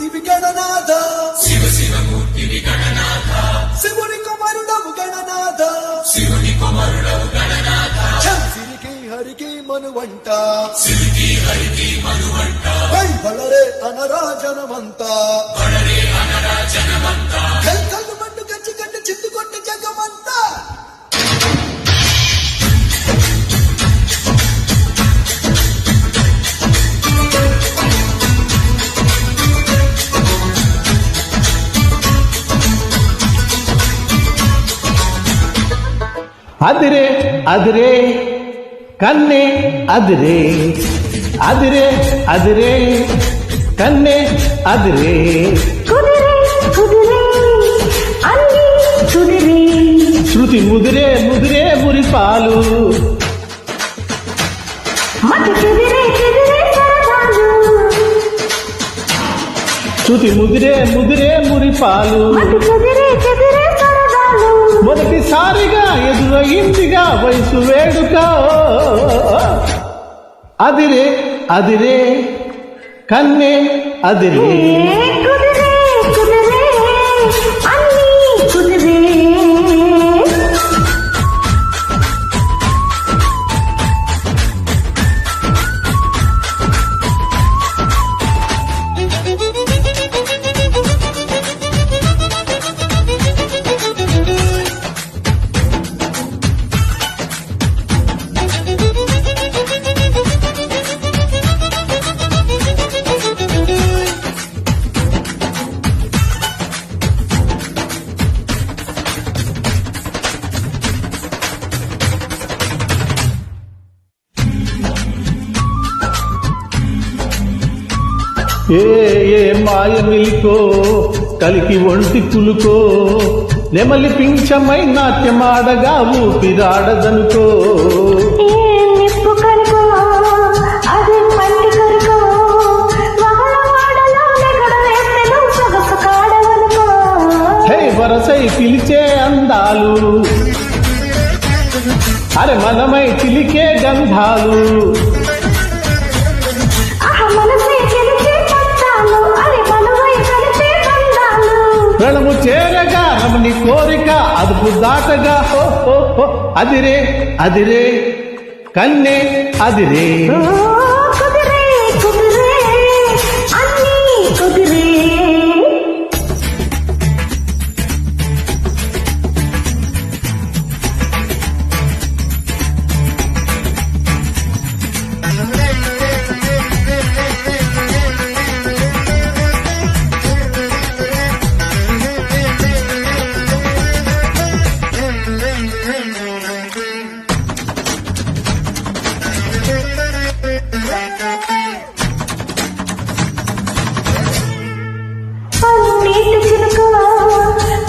మూర్తి గణనాథ శివ శివ మూర్తి గణనాథ శివుని కుమారుడవు గణనాథ. శివుని కుమారుడవు గణనాథ. సిరికి హరికి మనువంట. సిరికి హరికి మనువంట. బళరే అనరాజనమంతా. బళరే అనరాజనమంతా. అదిరే అదిరే కన్నే అదిరే అదిరే అదిరే కన్నే అదిరే. శృతి ముదిరే ముదిరే మురిపాలు శృతి ముదిరే ముదిరే మురిపాలు మొదటిసారిగా ఎదురయిందిగా వయసు వేడుక. అదిరే అదిరే కన్నే అదిరే. ఏ ఏ మాయ మిలికో కలికి ఒంటి కులుకో నెమలి పింఛమై నాట్యమాడగా ఊపిరాడదనుకో. వరసై పిలిచే అందాలు అరే మనమై చిలికే గంధాలు రణము చేరగా రమణి కోరిక అదుపు దాటగా. హో హో హో. అదిరే అదిరే. కన్నే అదిరే.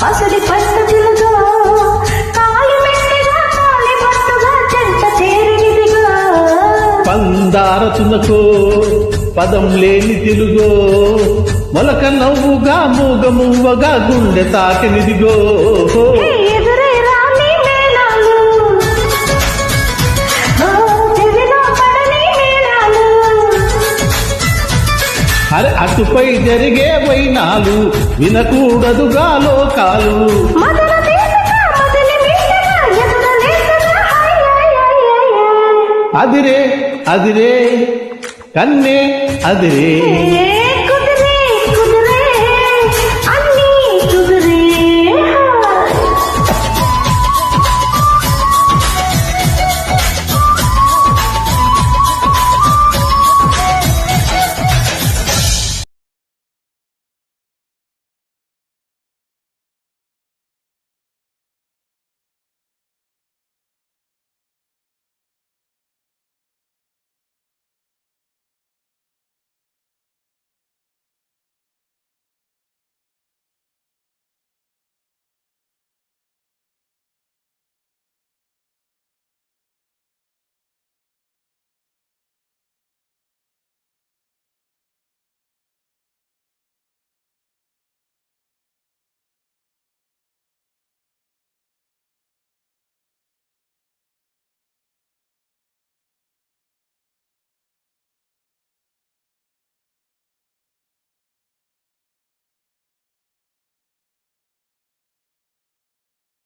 పసడి పట్టు చిలుక కాలి మెట్టిగా కాలి పట్టుగా చెంత చేరిదిగా పందార తునకో పదం లేని తెలుగో మొలక నవ్వుగా మూగ మువ్వగా గుండె తాకినిదిగో. అరే అటుపై జరిగే వైనాలు వినకూడదుగా లోకాలు అదిరే అదిరే కన్నే అదిరే.